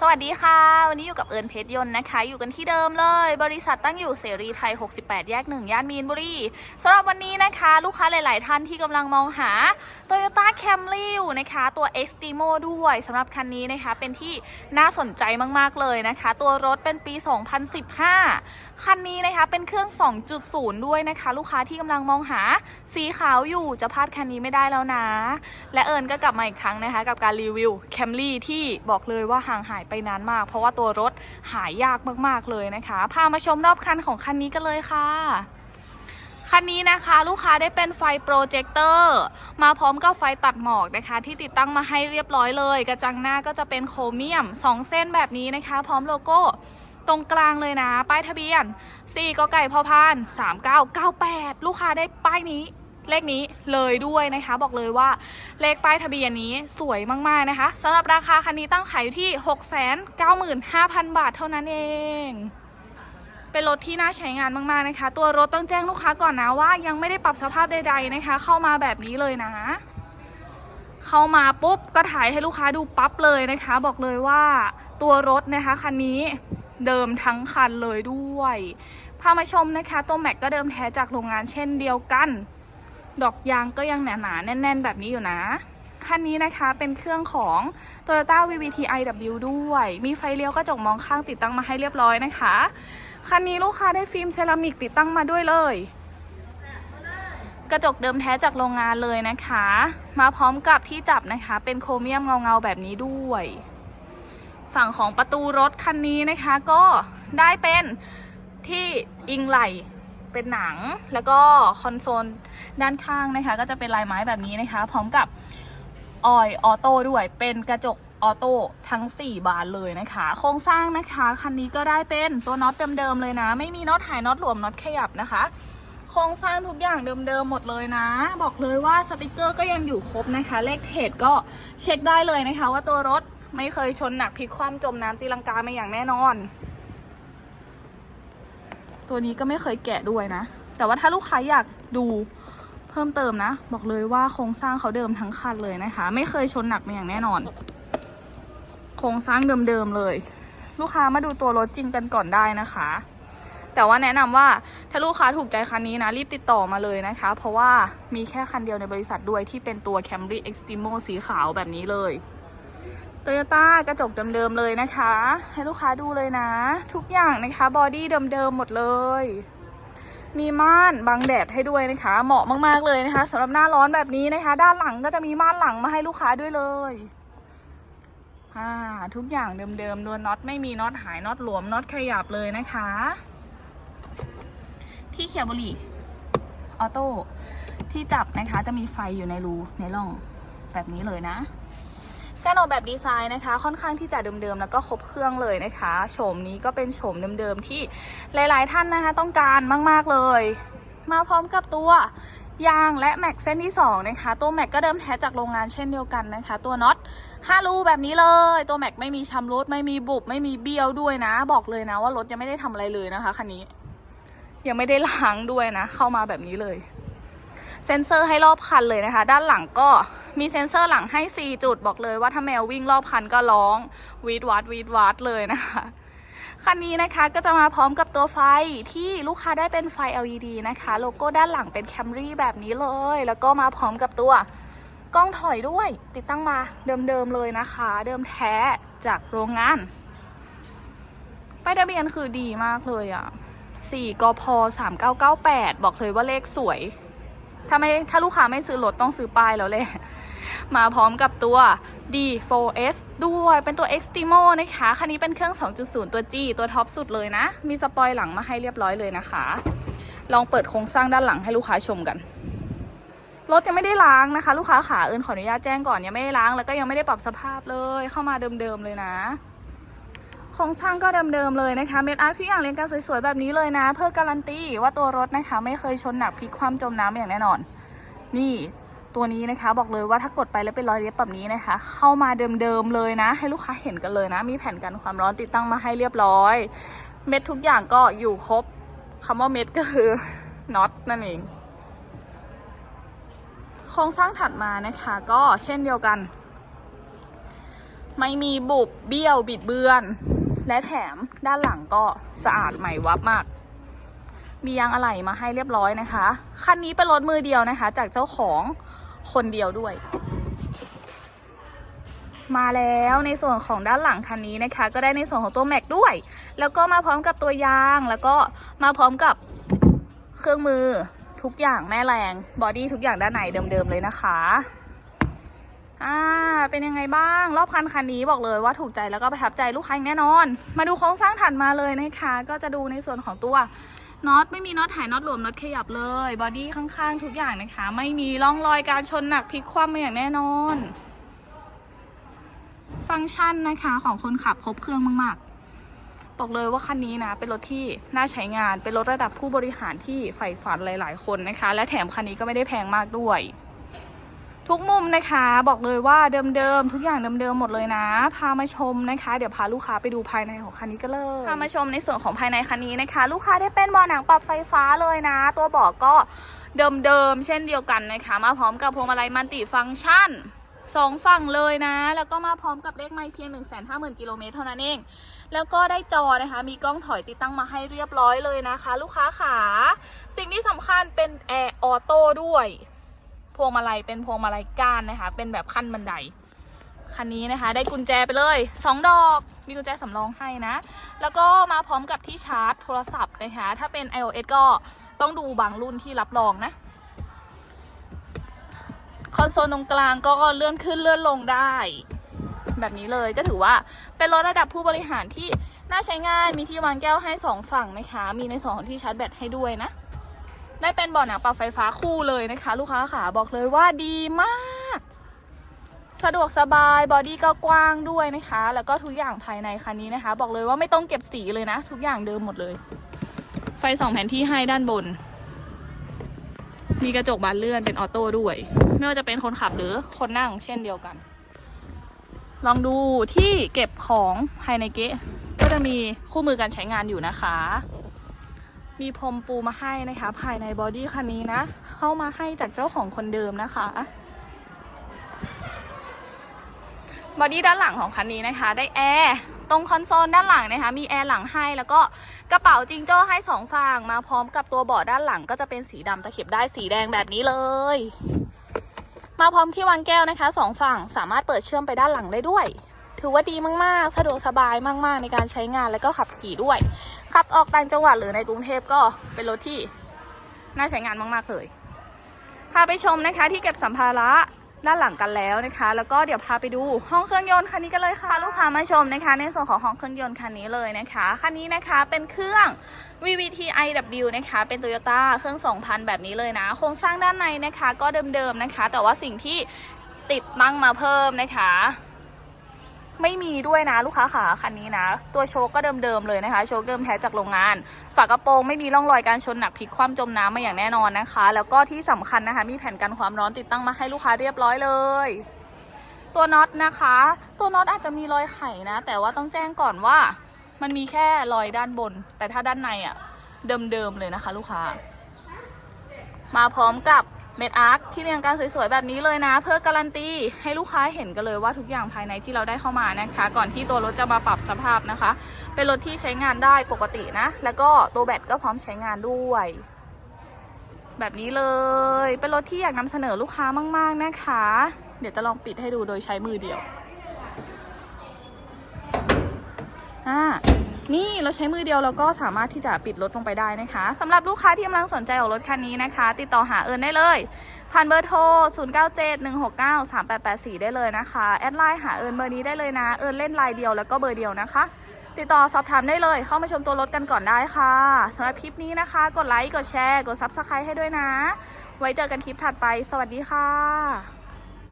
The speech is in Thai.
สวัสดีค่ะ วันนี้อยู่กับเอิญเพชรยนต์นะคะ อยู่กันที่เดิมเลย บริษัทตั้งอยู่เสรีไทย 68 แยก 1 ย่านมีนบุรีสำหรับวันนี้นะคะ ลูกค้าหลาย ๆ ท่านที่กำลังมองหา Toyota Camry นะคะ ตัว Extremo ด้วยสำหรับคันนี้นะคะ เป็นที่น่าสนใจมาก ๆ เลยนะคะ ตัวรถเป็นปี 2015 คันนี้นะคะ เป็นเครื่อง 2.0 ด้วยนะคะ ลูกค้าที่กำลังมองหาสีขาวอยู่จะพลาดคันนี้ไม่ได้แล้วนะ และเอิญก็กลับมาอีกครั้งนะคะ กับการรีวิว Camry ที่บอกเลยว่าห่างหายไปนานมาก เพราะว่าตัวรถหายยากมากๆเลยนะคะ พามาชมรอบคันของคันนี้กันเลยค่ะคันนี้นะคะลูกค้าได้เป็นไฟโปรเจคเตอร์มาพร้อมกับไฟตัดหมอกนะคะ ที่ติดตั้งมาให้เรียบร้อยเลย กระจังหน้าก็จะเป็นโครเมียม 2 เส้นแบบนี้นะคะ พร้อมโลโก้ตรงกลางเลยนะ ป้ายทะเบียน 4กไก่พอพาน 3998 ลูกค้าได้ป้ายนี้ เลขนี้เลยด้วยนะคะ บอกเลยว่าเลขป้ายทะเบียนนี้สวยมากๆนะคะสำหรับราคาคันนี้ตั้งขายอยู่ที่ 695,000 บาทเท่านั้นเองเป็นรถที่น่าใช้งานมากๆนะคะ ตัวรถต้องแจ้งลูกค้าก่อนนะว่า ยังไม่ได้ปรับสภาพใด ๆนะคะ เข้ามาแบบนี้เลยนะ เข้ามาปุ๊บก็ถ่ายให้ลูกค้าดูปั๊บเลยนะคะ บอกเลยว่าตัวรถนะคะคันนี้เดิมทั้งคันเลยด้วยพามาชมนะคะ ตัวแม็กก็เดิมแท้จากโรงงานเช่นเดียวกัน ดอกยางก็ยังหนาๆ แน่น ๆ แบบนี้อยู่นะ คันนี้นะคะเป็นเครื่องของ Toyota VVT iW ด้วย มีไฟเลี้ยวกระจกมองข้างติดตั้งมาให้เรียบร้อยนะคะ คันนี้ลูกค้าได้ฟิล์มเซรามิกติดตั้งมาด้วยเลย กระจกเดิมแท้จากโรงงานเลยนะคะ มาพร้อมกับที่จับนะคะ เป็นโครเมียมเงาๆแบบนี้ด้วย ฝั่งของประตูรถคันนี้นะคะก็ได้เป็นที่อิงไหล เป็นหนังแล้วก็คอนโซลด้านข้างนะคะ ก็จะเป็นลายไม้แบบนี้นะคะ พร้อมกับออยออโต้ด้วยเป็นกระจกออโต้ทั้ง 4 บานเลยนะคะ โครงสร้างนะคะคันนี้ก็ได้เป็นตัวน็อตเดิมๆเลยนะ ไม่มีน็อตหายน็อตหลวมน็อตขยับนะคะ โครงสร้างทุกอย่างเดิมๆหมดเลยนะ บอกเลยว่าสติกเกอร์ก็ยังอยู่ครบนะคะ เลขเทรดก็เช็คได้เลยนะคะ ว่าตัวรถไม่เคยชนหนักพลิกคว่ำจมน้ำตีลังกามาอย่างแน่นอน ตัวนี้ก็ไม่เคยแกะด้วยนะ แต่ว่าถ้าลูกค้าอยากดูเพิ่มเติมนะ บอกเลยว่าโครงสร้างเขาเดิมทั้งคันเลยนะคะ ไม่เคยชนหนักมาอย่างแน่นอน โครงสร้างเดิมๆเลย ลูกค้ามาดูตัวรถจริงกันก่อนได้นะคะ แต่ว่าแนะนำว่าถ้าลูกค้าถูกใจคันนี้นะรีบติดต่อมาเลยนะคะ เพราะว่ามีแค่คันเดียวในบริษัทด้วยที่เป็นตัว Camry Extremo สีขาวแบบนี้เลย โตโยต้ากระจกเดิมๆเลยนะคะ ให้ลูกค้าดูเลยนะ ทุกอย่างนะคะบอดี้เดิมๆหมดเลย มีม่านบังแดดให้ด้วยนะคะ เหมาะมากๆเลยนะคะสำหรับหน้าร้อนแบบนี้นะคะ ด้านหลังก็จะมีม่านหลังมาให้ลูกค้าด้วยเลยอ่าทุกอย่างเดิมๆนวลน็อตไม่มีน็อตหายน็อตหลวมน็อตขยับเลยนะคะ ที่เขียวบุหรี่ออโต้ที่จับนะคะจะมีไฟอยู่ในรูในร่องแบบนี้เลยนะ การออกแบบดีไซน์นะคะ ค่อนข้างที่จะเดิมๆแล้วก็ครบเครื่องเลยนะคะโฉมนี้ก็เป็นโฉมเดิมๆที่หลายๆท่านนะคะ ต้องการมากๆเลย มาพร้อมกับตัวยางและแม็กเส้นที่ 2 นะคะ ตัวแม็กก็เดิมแท้จากโรงงานเช่นเดียวกันนะคะ ตัวน็อต5รูแบบนี้เลย ตัวแม็กไม่มีชำรุดไม่มีบุบไม่มีเบี้ยวด้วยนะ บอกเลยนะว่ารถยังไม่ได้ทำอะไรเลยนะคะคันนี้ ยังไม่ได้ล้างด้วยนะ เข้ามาแบบนี้เลย เซ็นเซอร์ให้รอบคันเลยนะคะ ด้านหลังก็ มีเซ็นเซอร์หลังให้ 4 จุดบอกเลยว่าถ้าแมววิ่งรอบคันก็ร้องวีดวัดวีดวัดเลยนะคะคันนี้นะคะก็จะมาพร้อมกับตัวไฟที่ลูกค้าได้เป็นไฟ LED นะคะ โลโก้ด้านหลังเป็น Camry แบบนี้เลย แล้วก็มาพร้อมกับตัวกล้องถอยด้วย ติดตั้งมาเดิมๆเลยนะคะ เดิมแท้จากโรงงานป้ายทะเบียนคือดีมากเลยอะ่ะ4กพ3998 บอกเลยว่าเลขสวย ถ้าไม่ถ้าลูกค้าไม่ซื้อรถต้องซื้อป้ายแล้วแหละ มาพร้อมกับตัว D4S ด้วยเป็นตัว Extremo นะคะ คันนี้เป็นเครื่อง 2.0 ตัว G ตัวท็อปสุดเลยนะ มีสปอยหลังมาให้เรียบร้อยเลยนะคะ ลองเปิดโครงสร้างด้านหลังให้ลูกค้าชมกันรถยังไม่ได้ล้างนะคะ ลูกค้าขาเอิญขออนุญาตแจ้งก่อนยังไม่ได้ล้างแล้วก็ยังไม่ได้ปรับสภาพเลยเข้ามาเดิมๆเลยนะโครงสร้างก็เดิมๆเลยนะคะเม็ดอาร์ทุกอย่างเรียงกันสวยๆแบบนี้เลยนะ เพื่อการันตีว่าตัวรถนะคะ ไม่เคยชนหนักพลิกคว่ำจมน้ำอย่างแน่นอน นี่ ตัวนี้นะคะ บอกเลยว่าถ้ากดไปแล้วเป็นรอยเย็บแบบนี้นะคะ เข้ามาเดิมๆเลยนะ ให้ลูกค้าเห็นกันเลยนะ มีแผ่นกันความร้อนติดตั้งมาให้เรียบร้อย เม็ดทุกอย่างก็อยู่ครบคำว่าเม็ดก็คือน็อตนั่นเองโครงสร้างถัดมานะคะก็เช่นเดียวกัน ไม่มีบุบเบี้ยวบิดเบือน และแถมด้านหลังก็สะอาดใหม่วับมาก มียางอะไหล่มาให้เรียบร้อยนะคะ คันนี้เป็นรถมือเดียวนะคะ จากเจ้าของ คนเดียวด้วย มาแล้วในส่วนของด้านหลังคันนี้นะคะ ก็ได้ในส่วนของตัวแม็กด้วย แล้วก็มาพร้อมกับตัวยางแล้วก็มาพร้อมกับเครื่องมือทุกอย่างแม่แรงบอดี้ทุกอย่างด้านในเดิมๆเลยนะคะอ่าเป็นยังไงบ้าง รอบคันคันนี้บอกเลยว่าถูกใจแล้วก็ประทับใจลูกค้าแน่นอน มาดูโครงสร้างถัดมาเลยนะคะ ก็จะดูในส่วนของตัว น็อตไม่มีน็อตหายน็อตหลวมน็อตขยับเลยบอดี้ข้างๆ ทุกอย่างนะคะ ไม่มีร่องรอยการชนหนักพลิกคว่ำมาอย่างแน่นอน ฟังก์ชันนะคะของคนขับครบเครื่องมากๆ บอกเลยว่าคันนี้นะ เป็นรถที่น่าใช้งานเป็นรถระดับผู้บริหารที่ใฝ่ฝันหลาย ๆ คนนะคะ และแถมคันนี้ก็ไม่ได้แพงมากด้วย ทุกมุมนะคะบอกเลยว่าเดิมๆทุกอย่างเดิมๆหมดเลยนะ พามาชมนะคะ เดี๋ยวพาลูกค้าไปดูภายในของคันนี้กันเลยพามาชมในส่วนของภายในคันนี้นะคะ ลูกค้าได้เป็นบาะหนังปรับไฟฟ้าเลยนะ ตัวเบาะก็เดิมๆเช่นเดียวกันนะคะ มาพร้อมกับพวงมาลัยมัลติฟังก์ชันสองฝั่งเลยนะ แล้วก็มาพร้อมกับเลขไมล์เพียง 1 5 0 0 0 0กิโลเมตรเท่านั้นเอง แล้วก็ได้จอนะคะ มีกล้องถอยติดตั้งมาให้เรียบร้อยเลยนะคะ ลูกค้าขา สิ่งที่สำคัญเป็นแอร์ออโต้ด้วย พวงมาลัยเป็นพวงมาลัยก้านนะคะ เป็นแบบขั้นบันไดคันนี้นะคะ ได้กุญแจไปเลย 2 ดอก มีกุญแจสำรองให้นะ แล้วก็มาพร้อมกับที่ชาร์จโทรศัพท์นะคะ ถ้าเป็น iOS ก็ต้องดูบางรุ่นที่รับรองนะ คอนโซลตรงกลางก็เลื่อนขึ้นเลื่อนลงได้ แบบนี้เลยก็ถือว่าเป็นรถระดับผู้บริหารที่น่าใช้งาน มีที่วางแก้วให้สองฝั่งนะคะ มีในสองที่ชาร์จแบตให้ด้วยนะ ได้เป็นเบาะหนังปรับไฟฟ้าคู่เลยนะคะ ลูกค้าขาบอกเลยว่าดีมาก สะดวกสบายบอดี้ก็กว้างด้วยนะคะ แล้วก็ทุกอย่างภายในคันนี้นะคะ บอกเลยว่าไม่ต้องเก็บสีเลยนะ ทุกอย่างเดิมหมดเลย ไฟสองแผ่นที่ให้ด้านบน มีกระจกบานเลื่อนเป็นออโต้ด้วย ไม่ว่าจะเป็นคนขับหรือคนนั่งเช่นเดียวกัน ลองดูที่เก็บของภายในเก๊ะก็จะมีคู่มือการใช้งานอยู่นะคะ มีพรมปูมาให้นะคะ ภายในบอดี้คันนี้นะ เข้ามาให้จากเจ้าของคนเดิมนะคะบอดี้ด้านหลังของคันนี้นะคะ ได้แอร์ตรงคอนโซลด้านหลังนะคะ มีแอร์หลังให้แล้วก็กระเป๋าจิงโจ้ให้สองฝั่งมาพร้อมกับตัวเบาะด้านหลังก็จะเป็นสีดำตะเข็บได้สีแดงแบบนี้เลย มาพร้อมที่วางแก้วนะคะสองฝั่งสามารถเปิดเชื่อมไปด้านหลังได้ด้วย ถือว่าดีมากๆ สะดวกสบายมากๆ ในการใช้งานและก็ขับขี่ด้วย ขับออกต่างจังหวัดหรือในกรุงเทพก็เป็นรถที่น่าใช้งานมากๆเลย พาไปชมนะคะที่เก็บสัมภาระด้านหลังกันแล้วนะคะ แล้วก็เดี๋ยวพาไปดูห้องเครื่องยนต์คันนี้กันเลยค่ะ ลูกค้ามาชมนะคะ ในส่วนของห้องเครื่องยนต์คันนี้เลยนะคะ คันนี้นะคะเป็นเครื่อง VVT iW นะคะ เป็น Toyota เครื่อง 2,000 แบบนี้เลยนะ โครงสร้างด้านในนะคะ ก็เดิมๆนะคะ แต่ว่าสิ่งที่ติดตั้งมาเพิ่มนะคะ ไม่มีด้วยนะลูกค้าขาคันนี้นะ ตัวโชคก็เดิมๆเลยนะคะ โชคเดิมแท้จากโรงงาน ฝากระโปรงไม่มีร่องรอยการชนหนักพลิกคว่ำจมน้ำมาอย่างแน่นอนนะคะ แล้วก็ที่สำคัญนะคะ มีแผ่นกันความร้อนติดตั้งมาให้ลูกค้าเรียบร้อยเลย ตัวน็อตนะคะ ตัวน็อตอาจจะมีรอยไขนะ แต่ว่าต้องแจ้งก่อนว่า มันมีแค่รอยด้านบน แต่ถ้าด้านในอะ่ะเดิมๆเลยนะคะ ลูกค้า มาพร้อมกับ เมดอาร์คที่เรียงการสวยๆ แบบนี้เลยนะ เพื่อการันตีให้ลูกค้าเห็นกันเลยว่าทุกอย่างภายในที่เราได้เข้ามานะคะ ก่อนที่ตัวรถจะมาปรับสภาพนะคะ เป็นรถที่ใช้งานได้ปกตินะ แล้วก็ตัวแบตก็พร้อมใช้งานด้วย แบบนี้เลย เป็นรถที่อยากนำเสนอลูกค้ามาก ๆนะคะ เดี๋ยวจะลองปิดให้ดูโดยใช้มือเดียวอ่า นี่เราใช้มือเดียวเราก็สามารถที่จะปิดรถลงไปได้นะคะสำหรับลูกค้าที่กำลังสนใจออกรถคันนี้นะคะ ติดต่อหาเอิญได้เลยผ่านเบอร์โทร 0971693884 ได้เลยนะคะ แอดไลน์หาเอิญเบอร์นี้ได้เลยนะ เอิญเล่นไลน์เดียวแล้วก็เบอร์เดียวนะคะ ติดต่อสอบถามได้เลย เข้ามาชมตัวรถกันก่อนได้ค่ะสำหรับคลิปนี้นะคะ กดไลค์ กดแชร์ กดซับสไครต์ให้ด้วยนะ ไว้เจอกันคลิปถัดไป สวัสดีค่ะ